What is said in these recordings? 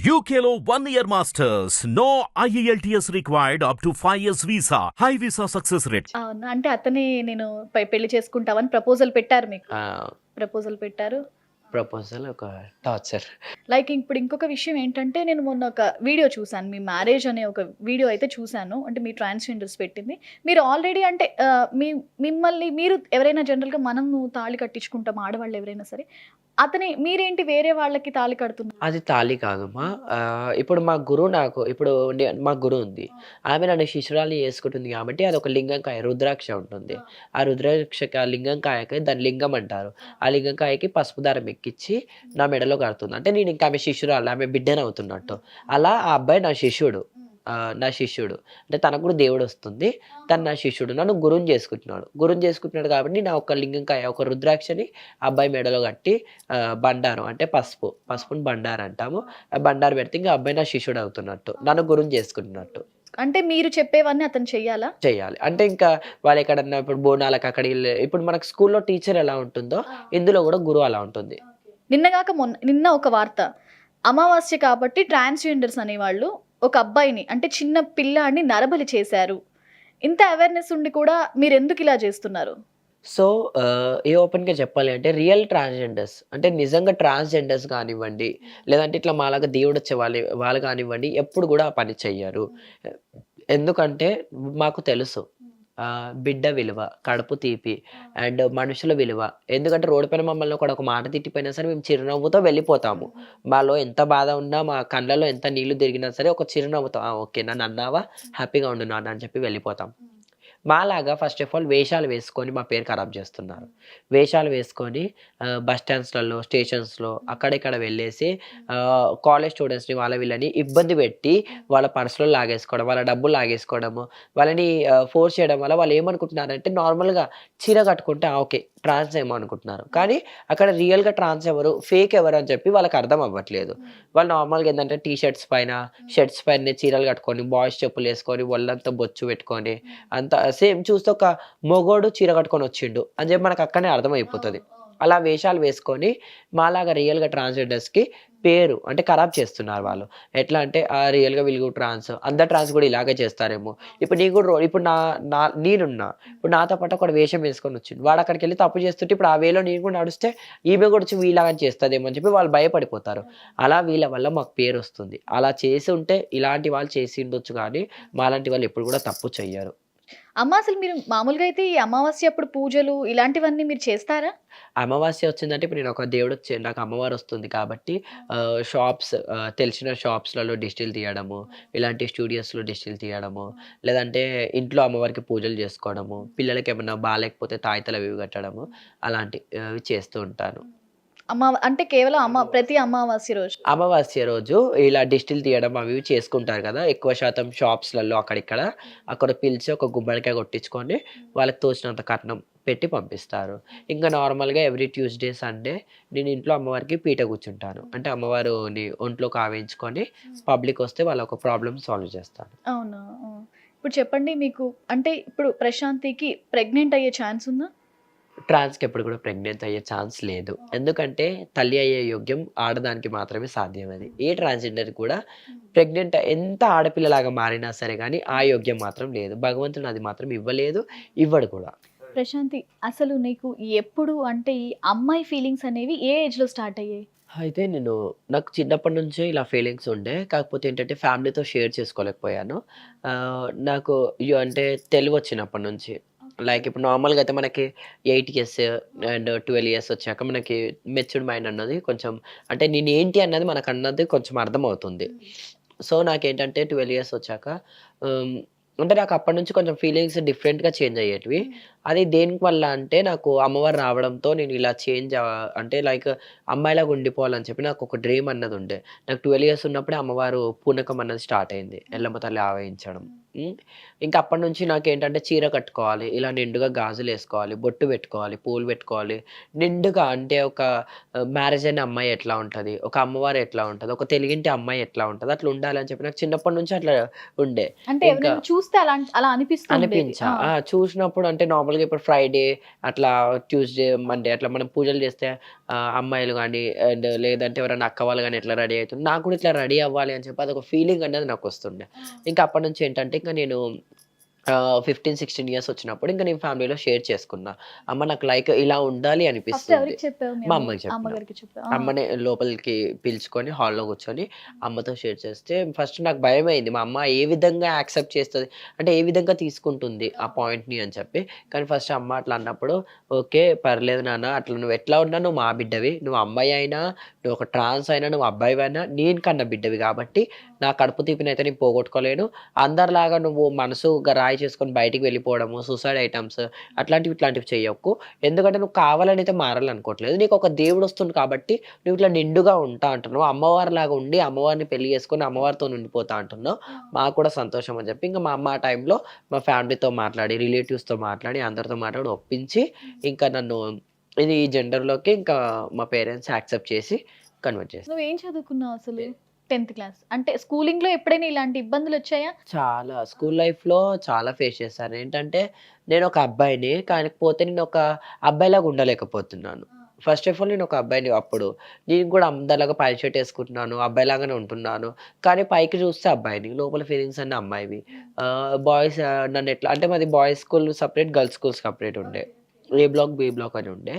Year masters. No E IELTS required up to 5 years visa. High visa success rate. అవునా? అంటే అతని నేను పై- పెళ్ళి చేసుకుంటామని ప్రపోజల్ పెట్టారు మీకు? ప్రపోజల్ పెట్టారు? ప్రపోజల్ ఒక టార్చర్ లైక్ ఇప్పుడు ఇంకొక విషయం ఏంటంటే నేను మొన్న ఒక వీడియో చూశాను. మీ మ్యారేజ్ అనే ఒక వీడియో అయితే చూశాను. అంటే మీ ట్రాన్స్జెండర్స్ పెట్టింది. మీరు ఆల్రెడీ అంటే మీ మిమ్మల్ని మీరు ఎవరైనా జనరల్గా మనం తాళి కట్టించుకుంటాం ఆడవాళ్ళు ఎవరైనా సరే అతని మీరేంటి వేరే వాళ్ళకి తాళి కడుతున్నారు? అది తాళి కాదమ్మా. ఆ, ఇప్పుడు మా గురువు నాకు ఇప్పుడు నే- మా గురువు ఉంది. ఆమె నన్ను శిశురాలు చేసుకుంటుంది కాబట్టి అది ఒక లింగంకాయ రుద్రాక్ష ఉంటుంది. ఆ. రుద్రాక్షకి ఆ లింగంకాయకి దాని లింగం అంటారు. ఆ లింగంకాయకి పసుపు దారం ఎక్కించి నా మెడలో కడుతుంది. అంటే నేను ఇంకా ఆమె శిష్యురాలు ఆమె బిడ్డనే అవుతున్నట్టు అలా ఆ అబ్బాయి నా శిష్యుడు. నా శిష్యుడు. అంటే తనకు కూడా దేవుడు వస్తుంది. తను నా శిష్యుడు. నన్ను గురువుని చేసుకుంటున్నాడు. గురువుని చేసుకుంటున్నాడు కాబట్టి నా ఒక లింగంకాయ ఒక రుద్రాక్షని అబ్బాయి మెడలో కట్టి బండారం అంటే పసుపు. పసుపుని బండారు అంటాము. ఆ బండారు పెడితే ఇంకా అబ్బాయి నా శిష్యుడు అవుతున్నట్టు. నన్ను గురువుని చేసుకుంటున్నట్టు. అంటే మీరు చెప్పేవన్నీ అతను చెయ్యాలా? చేయాలి అంటే ఇంకా వాళ్ళు ఎక్కడన్నా ఇప్పుడు బోనాలకు అక్కడ ఇప్పుడు మనకు స్కూల్లో టీచర్ ఎలా ఉంటుందో ఇందులో కూడా గురువు అలా ఉంటుంది. నిన్నగాక మొన్న నిన్న ఒక వార్త. అమావాస్య కాబట్టి ట్రాన్స్జెండర్స్ అనేవాళ్ళు ఒక అబ్బాయిని అంటే చిన్న పిల్లాడిని నరబలి చేశారు. ఇంత అవేర్నెస్ ఉండి కూడా మీరు ఎందుకు ఇలా చేస్తున్నారు? సో ఏ ఓపెన్గా చెప్పాలి అంటే రియల్ ట్రాన్స్జెండర్స్ అంటే నిజంగా ట్రాన్స్జెండర్స్ కానివ్వండి లేదంటే ఇట్లా మాలాగా దేవుడు వచ్చే వాళ్ళు వాళ్ళు కానివ్వండి ఎప్పుడు కూడా ఆ పని చెయ్యరు. ఎందుకంటే మాకు తెలుసు బిడ్డ విలువ కడుపు తీపి అండ్ మనుషుల విలువ. ఎందుకంటే రోడ్డు పైన మమ్మల్ని కూడా ఒక మాట తిట్టిపోయినా సరే మేము చిరునవ్వుతో వెళ్ళిపోతాము. మాలో ఎంత బాధ ఉన్నా మా కళ్ళలో ఎంత నీళ్ళు తిరిగినా సరే ఒక చిరునవ్వుతో "ఆ, ఓకే నన్ను అన్నావా? హ్యాపీగా ఉండు నాన్న అని చెప్పి వెళ్ళిపోతాం. మాలాగా ఫస్ట్ ఆఫ్ ఆల్ వేషాలు వేసుకొని మా పేరు ఖరాబ్ చేస్తున్నారు. వేషాలు వేసుకొని బస్ స్టాండ్స్లలో స్టేషన్స్లో అక్కడిక్కడ వెళ్ళేసి కాలేజ్ స్టూడెంట్స్ని వాళ్ళ వీళ్ళని ఇబ్బంది పెట్టి వాళ్ళ పర్సులో లాగేసుకోవడం వాళ్ళ డబ్బులు లాగేసుకోవడము వాళ్ళని ఫోర్స్ చేయడం వల్ల వాళ్ళు ఏమనుకుంటున్నారంటే నార్మల్గా చీర కట్టుకుంటే ఓకే ట్రాన్స్ ఏమో అనుకుంటున్నారు. కానీ అక్కడ రియల్గా ట్రాన్స్ ఎవరు ఫేక్ ఎవరు అని చెప్పి వాళ్ళకి అర్థం అవ్వట్లేదు. వాళ్ళు నార్మల్గా ఏంటంటే టీ షర్ట్స్ పైన షర్ట్స్ పైన చీరలు కట్టుకొని బాయ్స్ చెప్పులు వేసుకొని ఒళ్ళంతా బొచ్చు పెట్టుకొని అంత సేమ్ చూస్తే ఒక మొగోడు చీర కట్టుకొని వచ్చిండు అని చెప్పి మనకు అక్కడనే అర్థమైపోతుంది అలా వేషాలు వేసుకొని మాలాగా రియల్గా ట్రాన్స్జెండర్స్కి పేరు అంటే ఖరాబ్ చేస్తున్నారు వాళ్ళు. ఎట్లా అంటే ఆ రియల్గా వీళ్ళు ట్రాన్స్ అందరు ట్రాన్స్ కూడా ఇలాగే చేస్తారేమో. ఇప్పుడు నీ కూడా రో- ఇప్పుడు నా నా నేనున్నా ఇప్పుడు నాతో పాటు ఒక వేషం వేసుకొని వచ్చింది వాడు అక్కడికి వెళ్ళి తప్పు చేస్తుంటే ఇప్పుడు ఆ వేలో నేను కూడా నడిస్తే ఈమె కూడా వచ్చి వీళ్ళగా చేస్తుందేమో అని చెప్పి వాళ్ళు భయపడిపోతారు. అలా వీళ్ళ వల్ల మాకు పేరు వస్తుంది. అలా చేసి ఉంటే ఇలాంటి వాళ్ళు చేసి ఉండొచ్చు కానీ మాలాంటి వాళ్ళు ఎప్పుడు కూడా తప్పు చెయ్యరు. అమ్మ అసలు మీరు మామూలుగా అయితే ఈ అమావాస్య అప్పుడు పూజలు ఇలాంటివన్నీ మీరు చేస్తారా? అమావాస్య వచ్చిందంటే ఇప్పుడు నేను ఒక దేవుడు వచ్చి నాకు అమ్మవారు వస్తుంది కాబట్టి షాప్స్ తెలిసిన షాప్స్లలో డిస్టిల్ తీయడము ఇలాంటి స్టూడియోస్లో డిస్టిల్ తీయడము లేదంటే ఇంట్లో అమ్మవారికి పూజలు చేసుకోవడము పిల్లలకి ఏమన్నా బాగాలేకపోతే తాయితలు అవి కట్టడము అలాంటి అవి చేస్తూ ఉంటాను. అమ్మ అంటే కేవలం అమ్మ ప్రతి అమావాస్య రోజు? అమావాస్య రోజు ఇలా డిస్టిల్ తీయడం అవి చేసుకుంటారు కదా ఎక్కువ శాతం షాప్స్లలో అక్కడిక్కడ. అక్కడ పిలిచి ఒక గుమ్మడికాయ కొట్టించుకొని వాళ్ళకి తోచినంత కట్నం పెట్టి పంపిస్తారు. ఇంకా నార్మల్గా ఎవ్రీ ట్యూస్డే సండే నేను ఇంట్లో అమ్మవారికి పీట కూర్చుంటాను. అంటే అమ్మవారిని ఒంట్లో కావించుకొని పబ్లిక్ వస్తే వాళ్ళ ఒక ప్రాబ్లమ్ సాల్వ్ చేస్తాను అవునా. ఇప్పుడు చెప్పండి మీకు అంటే ఇప్పుడు ప్రశాంతికి ప్రెగ్నెంట్ అయ్యే ఛాన్స్ ఉందా? ట్రాన్స్కి ఎప్పుడు కూడా ప్రెగ్నెంట్ అయ్యే ఛాన్స్ లేదు. ఎందుకంటే తల్లి అయ్యే యోగ్యం ఆడదానికి మాత్రమే సాధ్యం అది. ఏ ట్రాన్స్జెండర్ కూడా ప్రెగ్నెంట్ ఎంత ఆడపిల్లలాగా మారినా సరే కానీ ఆ యోగ్యం మాత్రం లేదు. భగవంతుడు అది మాత్రం ఇవ్వలేదు ఇవ్వడు కూడా. ప్రశాంతి అసలు నీకు ఎప్పుడు అంటే ఈ అమ్మాయి ఫీలింగ్స్ అనేవి ఏ ఏజ్లో స్టార్ట్ అయ్యాయి? అయితే నేను నాకు చిన్నప్పటి నుంచే ఇలా ఫీలింగ్స్ ఉండే. కాకపోతే ఏంటంటే ఫ్యామిలీతో షేర్ చేసుకోలేకపోయాను. నాకు అంటే తెలివి వచ్చినప్పటి నుంచి. లైక్ ఇప్పుడు నార్మల్గా అయితే మనకి eight years and twelve years వచ్చాక మనకి మెచ్యూర్డ్ మైండ్ అన్నది కొంచెం అంటే నేను ఏంటి అన్నది మనకు అన్నది కొంచెం అర్థమవుతుంది. సో నాకేంటంటే ట్వెల్వ్ ఇయర్స్ వచ్చాక ఉమ్, అంటే నాకు అప్పటి నుంచి కొంచెం ఫీలింగ్స్ డిఫరెంట్గా చేంజ్ అయ్యేటివి. అది దేనికి వల్ల అంటే నాకు అమ్మవారు రావడంతో నేను ఇలా చేంజ్ అంటే లైక్ అమ్మాయిలాగా ఉండిపోవాలని చెప్పి నాకు ఒక డ్రీమ్ అన్నది ఉండే. నాకు ట్వెల్వ్ ఇయర్స్ ఉన్నప్పుడే అమ్మవారు పూనకం అన్నది స్టార్ట్ అయింది. ఎల్లమ్మ తల్లి ఆవహించడం. ఉమ్, ఇంకా అప్పటి నుంచి నాకు ఏంటంటే చీర కట్టుకోవాలి ఇలా నిండుగా గాజులు వేసుకోవాలి బొట్టు పెట్టుకోవాలి పూలు పెట్టుకోవాలి. నిండుగా అంటే ఒక మ్యారేజ్ అయిన అమ్మాయి ఎట్లా ఉంటుంది ఒక అమ్మవారు ఎట్లా ఉంటుంది ఒక తెలుగింటి అమ్మాయి ఎట్లా ఉంటుంది అట్లా ఉండాలని చెప్పి నాకు చిన్నప్పటి నుంచి అట్లా ఉండే. అంటే చూస్తే అలా అలా అనిపిస్తుంది అనిపించా. చూసినప్పుడు అంటే నార్మల్ నార్మల్గా ఇప్పుడు ఫ్రైడే అట్లా ట్యూస్డే మండే అట్లా మనం పూజలు చేస్తే అమ్మాయిలు కానీ అండ్ లేదంటే ఎవరైనా అక్క వాళ్ళు కానీ ఎట్లా రెడీ అవుతుంది నాకు కూడా ఇట్లా రెడీ అవ్వాలి అని చెప్పి అదొక ఫీలింగ్ అనేది నాకు వస్తుండే. ఇంకా అప్పటి నుంచి ఏంటంటే ఇంకా నేను ఫిఫ్టీన్ సిక్స్టీన్ ఇయర్స్ వచ్చినప్పుడు ఇంకా నేను ఫ్యామిలీలో షేర్ చేసుకున్నా. అమ్మ నాకు లైక్ ఇలా ఉండాలి అనిపిస్తుంది. మీ మా అమ్మ- అమ్మకి చెప్పిన. అమ్మని లోపలికి పిలుచుకొని హాల్లో కూర్చొని అమ్మతో షేర్ చేస్తే ఫస్ట్ నాకు భయం అయింది మా అమ్మ ఏ విధంగా యాక్సెప్ట్ చేస్తుంది? అంటే ఏ విధంగా తీసుకుంటుంది ఆ పాయింట్ని అని చెప్పి. కానీ ఫస్ట్ అమ్మ అట్లా అన్నప్పుడు ఓకే పర్లేదు నాన్న అట్లా నువ్వు ఎట్లా ఉన్నా నువ్వు మా బిడ్డవి. నువ్వు అమ్మాయి అయినా నువ్వు ఒక ట్రాన్స్ అయినా నువ్వు అబ్బాయి అయినా నేను కన్న బిడ్డవి కాబట్టి నా కడుపు తీపినైతే నేను పోగొట్టుకోలేను. అందరిలాగా నువ్వు మనసు గ- రాయి చేసుకొని బయటికి వెళ్ళిపోవడము సూసైడ్ ఐటమ్స్ అట్లాంటివి ఇట్లాంటివి చేయొద్దు ఎందుకంటే నువ్వు కావాలని అయితే మారాలనుకోవట్లేదు. నీకు ఒక దేవుడు వస్తుంది కాబట్టి నువ్వు ఇట్లా నిండుగా ఉంటా అంటున్నావు. అమ్మవారి లాగా ఉండి అమ్మవారిని పెళ్ళి చేసుకొని అమ్మవారితో ఉండిపోతా అంటున్నావు. మాకు కూడా సంతోషం అని చెప్పి ఇంకా మా అమ్మ ఆ టైంలో మా ఫ్యామిలీతో మాట్లాడి రిలేటివ్స్తో మాట్లాడి అందరితో మాట్లాడి ఒప్పించి ఇంకా నన్ను ఇది ఈ జెండర్లోకి ఇంకా మా పేరెంట్స్ యాక్సెప్ట్ చేసి కన్వర్ట్ చేసి నువ్వు ఏం చదువుకున్నావు అసలు? Tenth class. అంటే స్కూలింగ్లో ఎప్పుడైనా ఇలాంటి ఇబ్బందులు వచ్చాయా? చాలా. స్కూల్ లైఫ్లో చాలా ఫేస్ చేశాను ఏంటంటే నేను ఒక అబ్బాయిని కాకపోతే నేను ఒక అబ్బాయిలాగా ఉండలేకపోతున్నాను. ఫస్ట్ ఆఫ్ ఆల్ నేను ఒక అబ్బాయిని అప్పుడు. నేను కూడా అందరిలాగా పై షర్ట్ వేసుకుంటున్నాను అబ్బాయిలాగానే ఉంటున్నాను. కానీ పైకి చూస్తే అబ్బాయిని లోపల ఫీలింగ్స్ అన్నీ అమ్మాయివి. బాయ్స్ నన్ను ఎట్లా అంటే మాది boys school separate girls school separate ఉండే. ఏ బ్లాక్ బి బ్లాక్ అని ఉండే.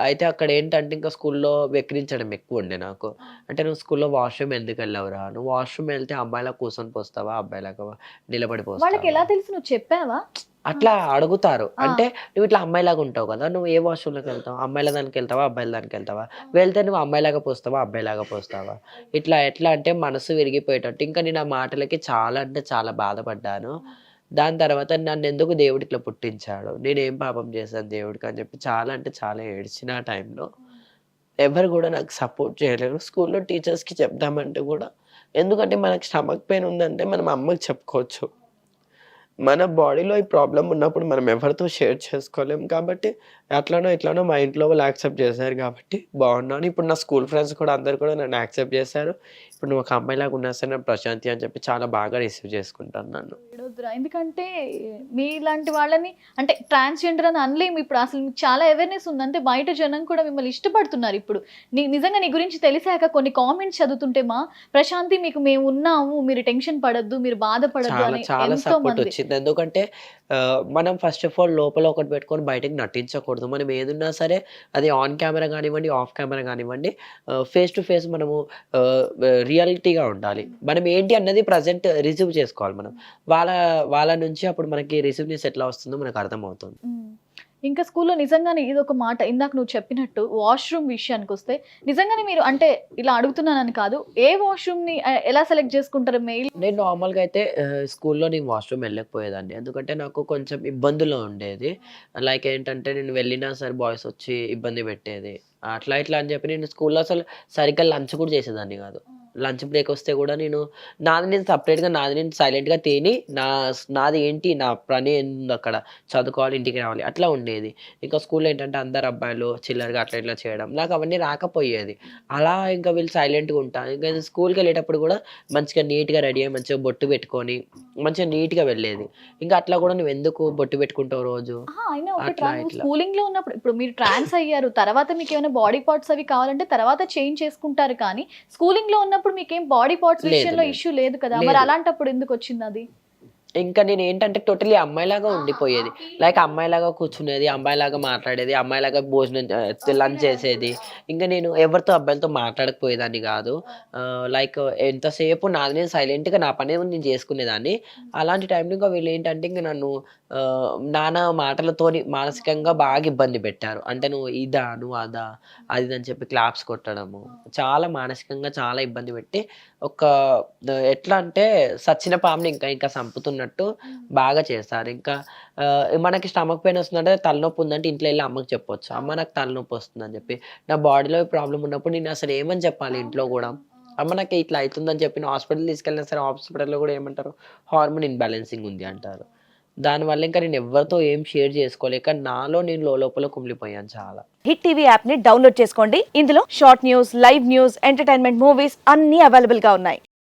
అయితే అక్కడ ఏంటంటే ఇంకా స్కూల్లో వెక్కిరించడం ఎక్కువ ఉండే నాకు. అంటే నువ్వు స్కూల్లో వాష్రూమ్ ఎందుకు వెళ్ళవురా? నువ్వు వాష్రూమ్ వెళ్తే అమ్మాయిలా కూర్చొని పోస్తావా? అబ్బాయిలాగా నిలబడి వాళ్ళకి ఎలా తెలుసు? నువ్వు చెప్పావా? అట్లా అడుగుతారు. అంటే నువ్వు ఇట్లా అమ్మాయిలాగా ఉంటావు కదా నువ్వు ఏ వాష్రూమ్లోకి వెళ్తావు? అమ్మాయిల దానికి వెళ్తావా? అబ్బాయిల దానికి వెళ్తావా? వెళ్తే నువ్వు అమ్మాయిలాగా పోస్తావా? అబ్బాయిలాగా పోస్తావా? ఇట్లా ఎట్లా అంటే మనసు విరిగిపోయేటట్టు. ఇంకా నేను ఆ మాటలకి చాలా అంటే చాలా బాధపడ్డాను. దాని తర్వాత నన్ను ఎందుకు దేవుడు ఇట్లా పుట్టించాడు? నేను పాపం చేశాను దేవుడికి అని చెప్పి చాలా అంటే చాలా ఏడ్చిన ఆ టైంలో ఎవరు కూడా నాకు సపోర్ట్ చేయలేరు. స్కూల్లో టీచర్స్కి చెప్దామంటే కూడా ఎందుకంటే మనకి స్టమక్ పెయిన్ ఉందంటే మనం అమ్మకి చెప్పుకోవచ్చు. మన బాడీలో ఈ ప్రాబ్లం ఉన్నప్పుడు మనం ఎవరితో షేర్ చేసుకోలేం. కాబట్టి అట్లానో ఇట్లానో మా ఇంట్లో వాళ్ళు యాక్సెప్ట్ చేశారు కాబట్టి బాగున్నాను. ఇప్పుడు నా స్కూల్ ఫ్రెండ్స్ కూడా అందరు కూడా నన్ను యాక్సెప్ట్ చేశారు. ఇప్పుడు నువ్వు ఒక అమ్మాయిలాగా ఉన్నా సరే నా ప్రశాంతి అని చెప్పి చాలా బాగా రిసీవ్ చేసుకుంటాను నన్ను. ఎందుకంటే మీలాంటి వాళ్ళని అంటే ట్రాన్స్జెండర్ అని అనలేము ఇప్పుడు. అసలు మీకు చాలా అవేర్నెస్ ఉంది. అంటే బయట జనం కూడా మిమ్మల్ని ఇష్టపడుతున్నారు ఇప్పుడు. నీ నిజంగా నీ గురించి తెలిసాక కొన్ని కామెంట్స్ చదువుతుంటే మా ప్రశాంతి మీకు మేము ఉన్నాము మీరు టెన్షన్ పడద్దు మీరు బాధపడద్దు చాలా అని ఎంతో మంది వచ్చింది ఎందుకంటే మనం ఫస్ట్ ఆఫ్ ఆల్ లోపల ఒకటి పెట్టుకొని బయటకు నటించకూడదు. మనం ఏదున్నా సరే అది ఆన్ కెమెరా కానివ్వండి ఆఫ్ కెమెరా కానివ్వండి ఫేస్ టు ఫేస్ మనము రియాలిటీగా ఉండాలి. మనం ఏంటి అన్నది ప్రజెంట్ రిసీవ్ చేసుకోవాలి మనం. వాళ్ళ వాళ్ళ నుంచి అప్పుడు మనకి రిసీవ్నెస్ ఎట్లా వస్తుందో మనకు అర్థమవుతుంది. ఇంకా స్కూల్లో నిజంగానే ఇది ఒక మాట ఇందాక నువ్వు చెప్పినట్టు వాష్రూమ్ విషయానికి వస్తే నిజంగానే మీరు అంటే ఇలా అడుగుతున్నానని కాదు ఏ వాష్రూమ్ని ఎలా సెలెక్ట్ చేసుకుంటారు మెయిల్ నేను నార్మల్గా అయితే స్కూల్లో నేను వాష్రూమ్ వెళ్ళకపోయేదాన్ని. ఎందుకంటే నాకు కొంచెం ఇబ్బందులు ఉండేది. లైక్ ఏంటంటే నేను వెళ్ళినా సరే బాయ్స్ వచ్చి ఇబ్బంది పెట్టేది. అట్లా ఇట్లా అని చెప్పి నేను స్కూల్లో అసలు సరిగ్గా లంచ్ కూడా చేసేదాన్ని కాదు. లంచ్ బ్రేక్ వస్తే కూడా నేను నాది నేను సపరేట్గా నాది నేను సైలెంట్గా తిని నా నాది ఏంటి నా పని ఏంది అక్కడ చదువుకోవాలి ఇంటికి రావాలి అట్లా ఉండేది. ఇంకా స్కూల్లో ఏంటంటే అందరు అబ్బాయిలు చిల్లరగా అట్లా ఇట్లా చేయడం నాకు అవన్నీ రాకపోయేది. అలా ఇంకా వీళ్ళు సైలెంట్గా ఉంటాను ఇంకా స్కూల్కి వెళ్ళేటప్పుడు కూడా మంచిగా నీట్గా రెడీ అయ్యి మంచిగా బొట్టు పెట్టుకొని మంచిగా నీట్గా వెళ్ళేది. ఇంకా అట్లా కూడా నువ్వు ఎందుకు బొట్టు పెట్టుకుంటావు రోజు? ఆహా, అయినా ఒకటి అట్లా, రా ఇట్లా. స్కూలింగ్లో ఉన్నప్పుడు ఇప్పుడు మీరు ట్రాన్స్ అయ్యారు తర్వాత మీకు ఏమైనా బాడీ పార్ట్స్ అవి కావాలంటే తర్వాత చేంజ్ చేసుకుంటారు కానీ స్కూలింగ్లో ఉన్నప్పుడు మీకేం బాడీ పార్ట్స్ విషయంలో. ఇష్యూ లేదు కదా. మరి అలాంటప్పుడు ఎందుకు వచ్చింది అది ఇంకా నేను ఏంటంటే టోటలీ అమ్మాయిలాగా ఉండిపోయేది. లైక్ అమ్మాయిలాగా కూర్చునేది అమ్మాయిలాగా మాట్లాడేది అమ్మాయిలాగా భోజనం లంచ్ చేసేది. ఇంకా నేను ఎవరితో అబ్బాయిలతో మాట్లాడకపోయేదాన్ని కాదు. లైక్ ఎంతసేపు నాది నేను సైలెంట్గా నా పని నేను చేసుకునేదాన్ని. అలాంటి టైంలో ఇంకా వీళ్ళు ఏంటంటే ఇంకా నన్ను నానా మాటలతోని మానసికంగా బాగా ఇబ్బంది పెట్టారు. అంటే నువ్వు ఇదా నువ్వు అదా అది అని చెప్పి క్లాప్స్ కొట్టడము. చాలా మానసికంగా చాలా ఇబ్బంది పెట్టి ఒక ఎట్లా అంటే సచ్చిన పాముని ఇంకా ఇంకా చంపుతున్నట్టు బాగా చేస్తారు. ఇంకా మనకి స్టమక్ పెయిన్ వస్తుందంటే తలనొప్పి ఉందంటే ఇంట్లో వెళ్ళి అమ్మకి చెప్పొచ్చు. అమ్మ నాకు తలనొప్పి వస్తుందని చెప్పి. నా బాడీలో ప్రాబ్లం ఉన్నప్పుడు నేను అసలు ఏమని చెప్పాలి ఇంట్లో కూడా? అమ్మ నాకు ఇట్లా అవుతుందని చెప్పి హాస్పిటల్ తీసుకెళ్ళినా సరే హాస్పిటల్లో కూడా ఏమంటారు? హార్మోన్ ఇన్బ్యాలెన్సింగ్ ఉంది అంటారు. దానివల్ల ఇంకా నేను ఎవరితో ఏం షేర్ చేసుకోలేక నాలో నేను లోపల కుమిలిపోయాను చాలా. హిట్ టీవీ యాప్ని డౌన్లోడ్ చేసుకోండి. ఇందులో short news live news entertainment movies అన్ని అవైలబుల్గా ఉన్నాయి.